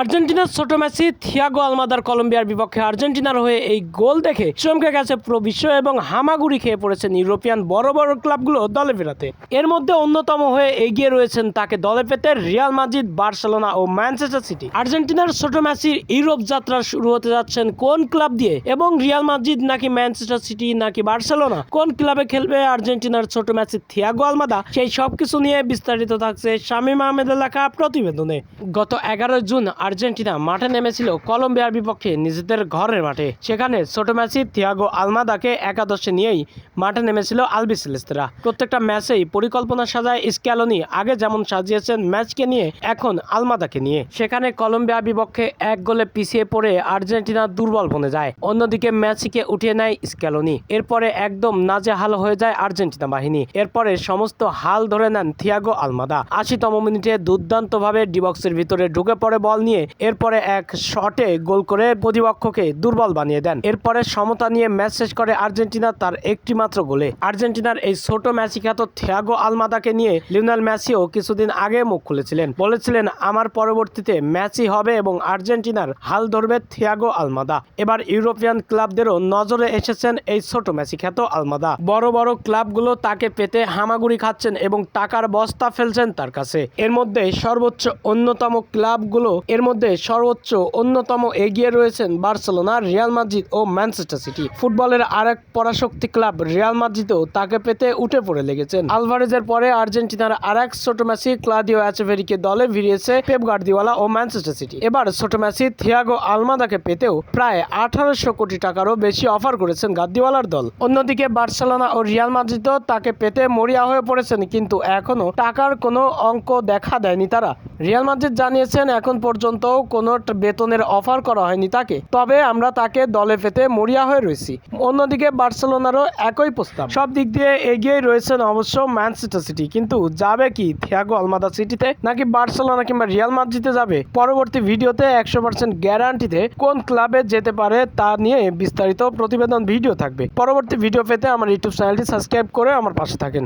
আর্জেন্টিনার ছোট Messi, Thiago আলমাদার কলম্বিয়ার বিপক্ষে আর্জেন্টিনার হয়ে এই গোল দেখে চমকে গেছে পুরো বিশ্ব এবং হামাগুড়ি খেয়ে পড়েছেন ইউরোপিয়ান বড় বড় ক্লাবগুলো দলে ফেরাতে। এর মধ্যে অন্যতম হয়ে এগিয়ে রয়েছেন তাকে দলে পেতে রিয়াল মাদ্রিদ, বার্সেলোনা ও ম্যানচেস্টার সিটি। আর্জেন্টিনার ছোট মেসির ইউরোপ যাত্রা শুরু হতে যাচ্ছেন কোন ক্লাব দিয়ে? এবং রিয়াল মাদ্রিদ নাকি ম্যানচেস্টার সিটি নাকি বার্সেলোনা? কোন ক্লাবে খেলবে আর্জেন্টিনার ছোট মেসি থিয়াগো আলমাদা? সেই সবকিছু নিয়ে বিস্তারিত থাকছে শামীম আহমেদের লেখা প্রতিবেদনে। গত এগারো জুন আর্জেন্টিনা মাঠে নেমেছিল কলম্বিয়ার বিপক্ষে নিজেদের ঘরের মাঠে। সেখানে ছোট ম্যাচে থিয়াগো আলমাদাকে একাদশে নিয়েই মাঠে নেমেছিল আলবিসেলেস্তেরা প্রত্যেকটা ম্যাচেই পরিকল্পনা সাজায় স্ক্যালোনি, আগে যেমন সাজিয়েছেন ম্যাচকে নিয়ে, এখন আলমাদাকে নিয়ে। সেখানে কলম্বিয়া বিপক্ষে এক গোলে পিছিয়ে পড়ে আর্জেন্টিনা দুর্বল বনে যায়। অন্যদিকে মেসিকে উঠিয়ে নেয় স্ক্যালোনি। এরপরে একদম নাজেহাল হয়ে যায় আর্জেন্টিনা বাহিনী। এরপরে সমস্ত হাল ধরে নেন থিয়াগো আলমাদা। আশিতম মিনিটে দুর্দান্তভাবে ডিবক্সের ভিতরে ঢুকে পড়ে বল নিয়ে। এরপরে এক শটে গোল করে প্রতিপক্ষকে দুর্বল বানিয়ে দেন। এরপরে সমতা নিয়ে ম্যাচ শেষ করে আর্জেন্টিনা তার একটি মাত্র গোলে। আর্জেন্টিনার এই ছোট ম্যাচি খ্যাত থিয়াগো আলমাদাকে নিয়ে লিওনেল ম্যাসিও কিছুদিন আগে মুখ খুলেছিলেন। বলেছিলেন, আমার পরবর্তীতে ম্যাচই হবে এবং আর্জেন্টিনার হাল ধরবে থিয়াগো আলমাদা। এবার ইউরোপিয়ান ক্লাবদেরও নজরে এসেছেন এই ছোট ম্যাচি খ্যাত আলমাদা। বড় বড় ক্লাবগুলো তাকে পেতে হামাগুড়ি খাচ্ছেন এবং টাকার বস্তা ফেলছেন তার কাছে। এর মধ্যে সর্বোচ্চ অন্যতম ক্লাবগুলো এর মধ্যে সর্বোচ্চ অন্যতম এগিয়ে রয়েছেন বার্সেলোনা রিয়াল মাদ্রিদ ও ম্যানচেস্টার সিটি। ফুটবলের আরেক পরাশক্তি ক্লাব রিয়াল মাদ্রিদও তাকে পেতে উঠে পড়ে লেগেছেন। আলভারেজের পরে আর্জেন্টিনার আরেক ছোট মেসি ক্লাদিও অ্যাচেভেরিকে দলে ভিড়িয়েছে পেপ গার্দিওয়ালা ও ম্যানচেস্টার সিটি। এবার ছোট মেসি থিয়াগো আলমাদাকে পেতেও প্রায় আঠারোশো কোটি টাকারও বেশি অফার করেছেন গার্দিওয়ালার দল। অন্যদিকে বার্সেলোনা ও রিয়াল মাদ্রিদও তাকে পেতে মরিয়া হয়ে পড়েছেন, কিন্তু এখনও টাকার কোনো অঙ্ক দেখা দেয়নি তারা। রিয়াল মাদ্রিদ জানিয়েছেন, এখন পর্যন্ত কোনো বেতনের অফার করা হয়নি তাকে। তবে আমরা তাকে দলে পেতে মরিয়া হয়ে রয়েছি। অন্যদিকে বার্সেলোনারও একই প্রস্তাব। সব দিক দিয়ে এগিয়ে রয়েছেন অবশ্য ম্যানচেস্টার সিটি। কিন্তু যাবে কি থিয়াগো আলমাদা সিটিতে, নাকি বার্সেলোনা কিংবা রিয়াল মাদ্রিদে যাবে? পরবর্তী ভিডিওতে একশো পার্সেন্ট গ্যারান্টিতে কোন ক্লাবে যেতে পারে তা নিয়ে বিস্তারিত প্রতিবেদন ভিডিও থাকবে। পরবর্তী ভিডিও পেতে আমার ইউটিউব চ্যানেলটি সাবস্ক্রাইব করে আমার পাশে থাকেন।